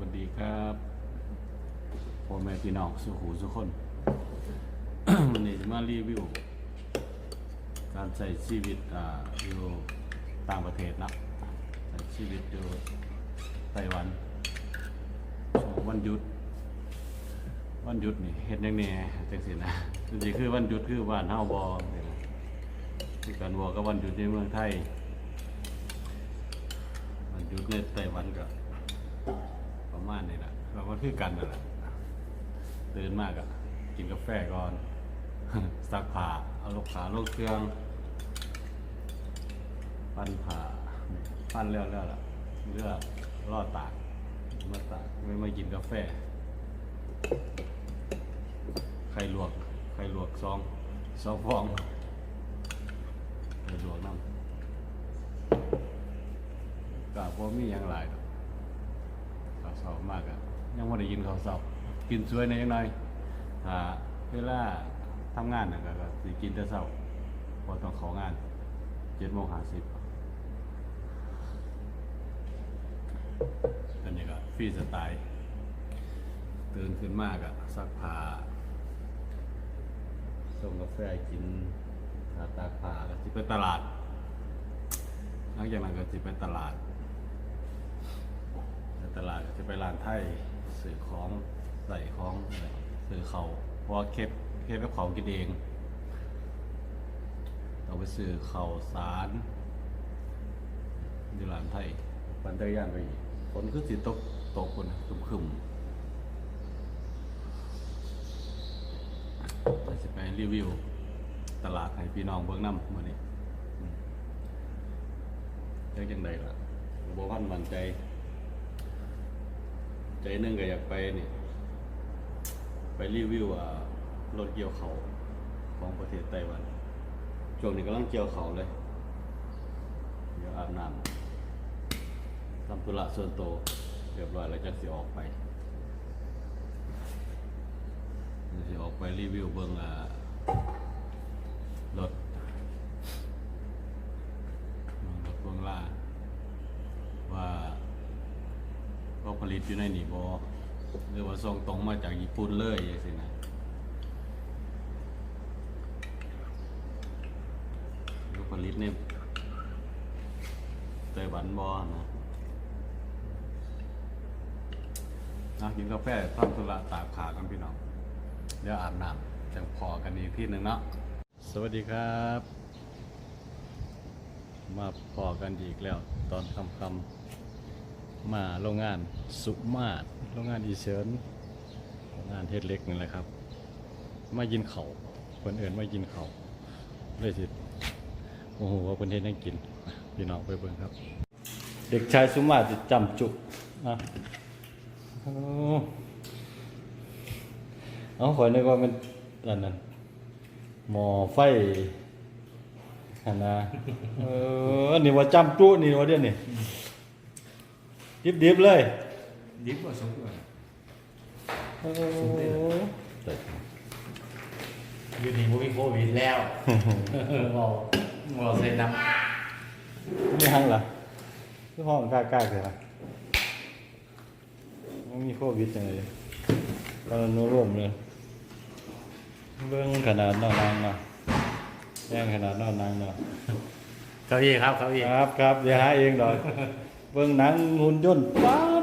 วัสดีครับพ่อแม่พี่น้องสุขูสุกคน วันนี้จะมารีวิว การใช้ชีวิตอ่าอยู่ต่างประเทศนะใช้ชีวิตอยู่ไต้หวันช่วงวันหยุด วันหยุดนี่เฮ็ดยังไงจังสินะจริงๆคือวันหยุดคือบ้านเฮาบ่เนี่ยนะคือการบ่กับวันหยุดในเมืองไทยวันหยุดในไต้หวันก็ ประมาณนี้แหละเราก็คือกันนั่นแหละตื่นมากอะกินกาแฟก่อนซักผ้าเอาลูกขาลูกเครื่อง ปั้นผ้าปั้นแล้วแล้วล่ะเลือกรอดตากมาตากไม่มากินกาแฟไข่ลวกไข่ลวกซองซองฟองไข่ลวกน้ำกะบ่มีหยังหลายดอก เช้ามากอะยังบ่ได้กินข้าวเช้ากินสวยในอยหน่อยถ้าเวลาทำงานน่ะก็ก็สิกินแต่เช้าพอต้องของาน7:50อันนี้ก็ฟรีสไตล์ตื่นขึ้นมากอะซักผ้าส่งกาแฟกินหาตาผ้าก็สิไปตลาดหลังจากนั้นก็สิไปตลาด ตลาดก็สิไปร้านไทยซื้อของใส่ของซื้อเขาเพราะเคสเคสกับเขากินเองเราไปซื้อเขาสารที่ร้านไทยปันเตยย่านไปฝนคือสิตกตกคนคึมคึมเราจะไปรีวิว ตลาดให้พี่น้องเบิ่งน้ำมื่อนี้เรื่องยังไงล่ะบ่พันมั่นใจ ใจนึงก็อยากไปนี่ ไปรีวิวอ่ารถเกี่ยวเขาของประเทศไต้หวันช่วงนี้กำลังเกี่ยวเขาเลย เดี๋ยวอาบน้ำทำธุระส่วนตัวเรียบร้อยแล้วจะสิออกไปสิออกไปรีวิวเบิ่งอ่ารถ รถเบื้องล่างว่าก็ ผลิตอยู่ในนี่บอหรือว่าส่งตรงมาจากญี่ปุ่นเลยอย่างสินะหรือผลิตในไต้หวันบอนะนะกินกาแฟทำธุระตากขากันพี่น้องเดี๋ยวอาบน้ำจังพอกันอีกที่หนึ่งเนาะสวัสดีครับ มาพอกันอีกแล้วตอนคำคำ มาโรงงานสุมาตรโรงงานอีเชิญโรงงานเทศเล็กนี่แหละครับ มายินเขาคนอื่นมายินเขาเลยสิโอ้โหว่าคนเทศนั่งกินพี่น้องไปเบิ่งครับ เด็กชายสุมาตรจำจุอะอ้เอาขอยนึกว่ามันอันนั้นหมอไฟอันนะเออนี่ว่าจำจุนี่ว่าเดี๋ยวนี่ ดิบๆเลยดิบกว่าสมควรโอ้อยู่นี่บ่มีโควิดแล้วบอกบอกใส่น้มีหังเหรอคือห้องกล้าๆเลยนะมันมีโควิดจังเลยตอนนั้นร่วมเลยเบิ่งขนาดนอนนางเนาะแย่งขนาดนอนนางเนาะำเก้าอี้ครับเก้าอี้ครับครับเดี๋ยวหาเองดอก เบิ่งหนังหุ่นยนต์ป๊า